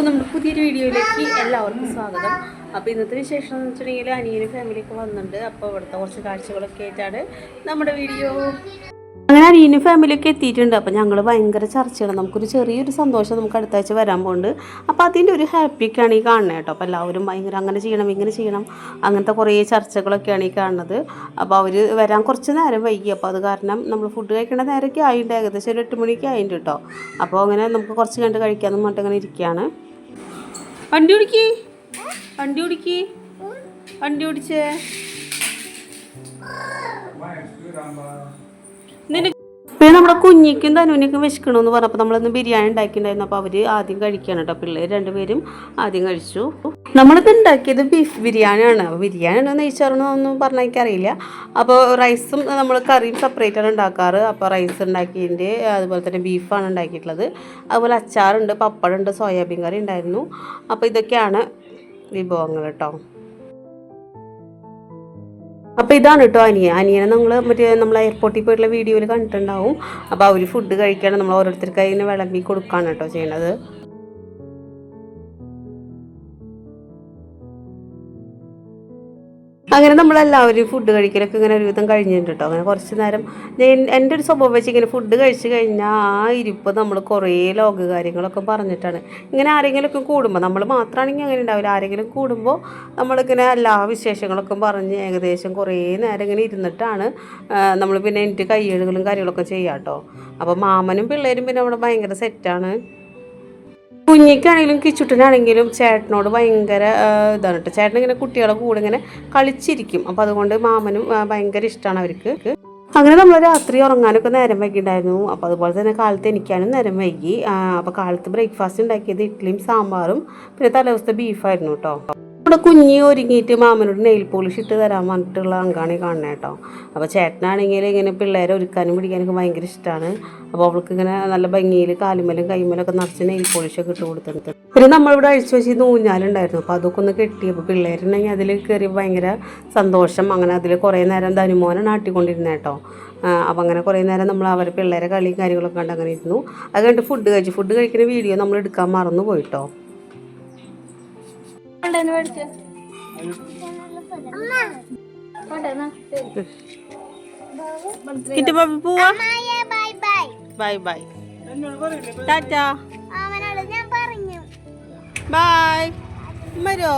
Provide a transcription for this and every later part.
അപ്പോൾ നമ്മുടെ പുതിയൊരു വീഡിയോയിലേക്ക് എല്ലാവർക്കും സ്വാഗതം. അപ്പോൾ ഇന്നത്തെ വിശേഷം എന്ന് വെച്ചിട്ടുണ്ടെങ്കിൽ അനിയനും ഫാമിലിയൊക്കെ വന്നിട്ടുണ്ട്. അപ്പോൾ ഇവിടുത്തെ കുറച്ച് കാഴ്ചകളൊക്കെ ആയിട്ടാണ് നമ്മുടെ വീഡിയോ. അങ്ങനെ അനിയനും ഫാമിലിയൊക്കെ എത്തിയിട്ടുണ്ട്. അപ്പോൾ ഞങ്ങൾ ഭയങ്കര ചർച്ചയാണ്. നമുക്കൊരു ചെറിയൊരു സന്തോഷം നമുക്ക് അടുത്ത ആഴ്ച വരാൻ പോകുന്നുണ്ട് അപ്പോൾ അതിന്റെ ഒരു ഹാപ്പിയൊക്കെയാണ് ഈ കാണുന്നത് കേട്ടോ. അപ്പോൾ എല്ലാവരും ഭയങ്കര അങ്ങനെ ചെയ്യണം ഇങ്ങനെ ചെയ്യണം. അങ്ങനത്തെ കുറേ ചർച്ചകളൊക്കെയാണ് ഈ കാണുന്നത്. അപ്പോൾ അവർ വരാൻ കുറച്ച് നേരം വൈകി. അപ്പോൾ അത് കാരണം നമ്മൾ ഫുഡ് കഴിക്കേണ്ട നേരമൊക്കെ ആയിട്ടുണ്ട്. ഏകദേശം ഒരു എട്ട് മണിക്ക് ആയിട്ടുണ്ട് കേട്ടോ. അപ്പോൾ അങ്ങനെ നമുക്ക് കുറച്ച് കണ്ട് കഴിക്കാമെന്ന് പറഞ്ഞിട്ട് അങ്ങനെ ഇരിക്കുകയാണ്. വണ്ടി ഓടിക്ക്. വണ്ടി ഓടിക്ക്. വണ്ടി ഓടിച്ചേ. നിനക്ക് പിന്നെ നമ്മുടെ കുഞ്ഞിക്കും തനുവിനൊക്കെ വിശക്കണമെന്ന് പറഞ്ഞപ്പോൾ നമ്മളൊന്ന് ബിരിയാണി ഉണ്ടാക്കിയിട്ടുണ്ടായിരുന്നു അപ്പോൾ അവർ ആദ്യം കഴിക്കുകയാണ് കേട്ടോ പിള്ളേർ രണ്ടുപേരും ആദ്യം കഴിച്ചു. നമ്മളിത് ഉണ്ടാക്കിയത് ബീഫ് ബിരിയാണിയാണ്. ബിരിയാണിയാണോ നെയ്ച്ചോറണോ ഒന്നും പറഞ്ഞാൽ എനിക്കറിയില്ല. അപ്പോൾ റൈസും നമ്മൾ കറിയും സെപ്പറേറ്റ് ആണ് ഉണ്ടാക്കാറ്. അപ്പോൾ റൈസ് ഉണ്ടാക്കിയതിന്റെ അതുപോലെ തന്നെ ബീഫാണ് ഉണ്ടാക്കിയിട്ടുള്ളത്. അതുപോലെ അച്ചാറുണ്ട് പപ്പടമുണ്ട് സോയാബീൻ കറി ഉണ്ടായിരുന്നു. അപ്പോൾ ഇതൊക്കെയാണ് വിഭവങ്ങൾ കേട്ടോ അപ്പോൾ ഇതാണ് കേട്ടോ അനിയൻ. അനിയനെ നമ്മൾ മറ്റേ നമ്മൾ എയർപോർട്ടിൽ പോയിട്ടുള്ള വീഡിയോയിൽ കണ്ടിട്ടുണ്ടാവും. അപ്പോൾ അവർ ഫുഡ് കഴിക്കാൻ നമ്മൾ ഓരോരുത്തർക്കായി വിളമ്പി കൊടുക്കുകയാണ് കേട്ടോ ചെയ്യണത്. അങ്ങനെ നമ്മളെല്ലാവരും ഫുഡ് കഴിക്കലൊക്കെ ഇങ്ങനെ ഒരുവിധം കഴിഞ്ഞിട്ടുണ്ട്? അങ്ങനെ കുറച്ച് നേരം എന്റെ ഒരു സ്വഭാവം വെച്ച് ഇങ്ങനെ ഫുഡ് കഴിച്ച് കഴിഞ്ഞാൽ ആ ഇരിപ്പ് നമ്മൾ കുറേ ലോക കാര്യങ്ങളൊക്കെ പറഞ്ഞിട്ടാണ്. ഇങ്ങനെ ആരെങ്കിലുമൊക്കെ കൂടുമ്പോൾ നമ്മൾ മാത്രമാണെങ്കിൽ അങ്ങനെ ഉണ്ടാവില്ല. ആരെങ്കിലും കൂടുമ്പോൾ നമ്മളിങ്ങനെ എല്ലാ വിശേഷങ്ങളൊക്കെ പറഞ്ഞ് ഏകദേശം കുറേ നേരം ഇങ്ങനെ ഇരുന്നിട്ടാണ് നമ്മൾ പിന്നെ എന്റെ കയ്യഴുകളും കാര്യങ്ങളൊക്കെ ചെയ്യാം കേട്ടോ അപ്പോൾ മാമനും പിള്ളേരും പിന്നെ അവിടെ ഭയങ്കര സെറ്റാണ് കുഞ്ഞിക്കാണെങ്കിലും കിച്ചുട്ടനാണെങ്കിലും ചേട്ടനോട് ഭയങ്കര ഇതാണ് കേട്ടോ ചേട്ടൻ ഇങ്ങനെ കുട്ടികളെ കൂടെ ഇങ്ങനെ കളിച്ചിരിക്കും. അപ്പോൾ അതുകൊണ്ട് മാമനും ഭയങ്കര ഇഷ്ടമാണ് അവർക്ക്. അങ്ങനെ നമ്മൾ രാത്രി ഉറങ്ങാനൊക്കെ നേരം വൈകിണ്ടായിരുന്നു. അപ്പോൾ അതുപോലെ തന്നെ കാലത്ത് എനിക്കാനും നേരം വൈകി. അപ്പം കാലത്ത് ബ്രേക്ക്ഫാസ്റ്റ് ഉണ്ടാക്കിയത് ഇഡ്ഡലിയും സാമ്പാറും പിന്നെ തലേ ദിവസത്തെ ബീഫായിരുന്നു കേട്ടോ ഇവിടെ കുഞ്ഞി ഒരുങ്ങിയിട്ട് മാമനോട് നെയിൽ പോളിഷ് ഇട്ട് തരാൻ പറഞ്ഞിട്ടുള്ള അങ്കാണി കാണണേ കേട്ടോ. അപ്പോൾ ചേട്ടനാണെങ്കിൽ ഇങ്ങനെ പിള്ളേരെ ഒരുക്കാനും പിടിക്കാനൊക്കെ ഭയങ്കര ഇഷ്ടമാണ് അപ്പോൾ അവൾക്ക് ഇങ്ങനെ നല്ല ഭംഗിയിൽ കാലുമലും കൈമലും ഒക്കെ നിറച്ച് നെയിൽ പോളിഷൊക്കെ ഇട്ട് കൊടുത്തിട്ടുണ്ട്. പിന്നെ നമ്മളിവിടെ അഴിച്ചു വെച്ച് ഊഞ്ഞാലുണ്ടായിരുന്നു അപ്പോൾ അതൊക്കെ ഒന്ന് കെട്ടിയപ്പോൾ പിള്ളേരുണ്ടെങ്കിൽ അതിൽ കയറി ഭയങ്കര സന്തോഷം. അങ്ങനെ അതിൽ കുറേ നേരം ധനുമോനാണ് ആട്ടിക്കൊണ്ടിരുന്നത് കേട്ടോ. അപ്പോൾ അങ്ങനെ കുറേ നേരം നമ്മൾ അവർ പിള്ളേരെ കളിയും കാര്യങ്ങളൊക്കെ കണ്ട് അങ്ങനെ ഇരുന്നു. അത് കഴിഞ്ഞിട്ട് ഫുഡ് കഴിച്ചു. ഫുഡ് കഴിക്കുന്ന വീഡിയോ നമ്മൾ എടുക്കാൻ മറന്നു പോയിട്ടോ കിട്ടി ബാബി പോവാ? Bye bye. Bye bye. Tata. അവനോട് ഞാൻ പറഞ്ഞു. ബൈ. മരോ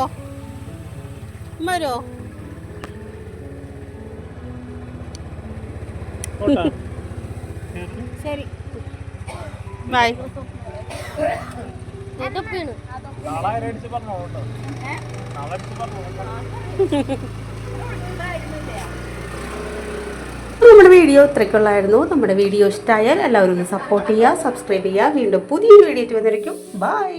മരോ ശരി ബൈ. നമ്മുടെ വീഡിയോ ഇത്രയ്ക്കുള്ളായിരുന്നു. നമ്മുടെ വീഡിയോ ഇഷ്ടമായാൽ എല്ലാവരും ഒന്ന് സപ്പോർട്ട് ചെയ്യുക സബ്സ്ക്രൈബ് ചെയ്യുക. വീണ്ടും പുതിയൊരു വീഡിയോ വന്നിരിക്കും. ബൈ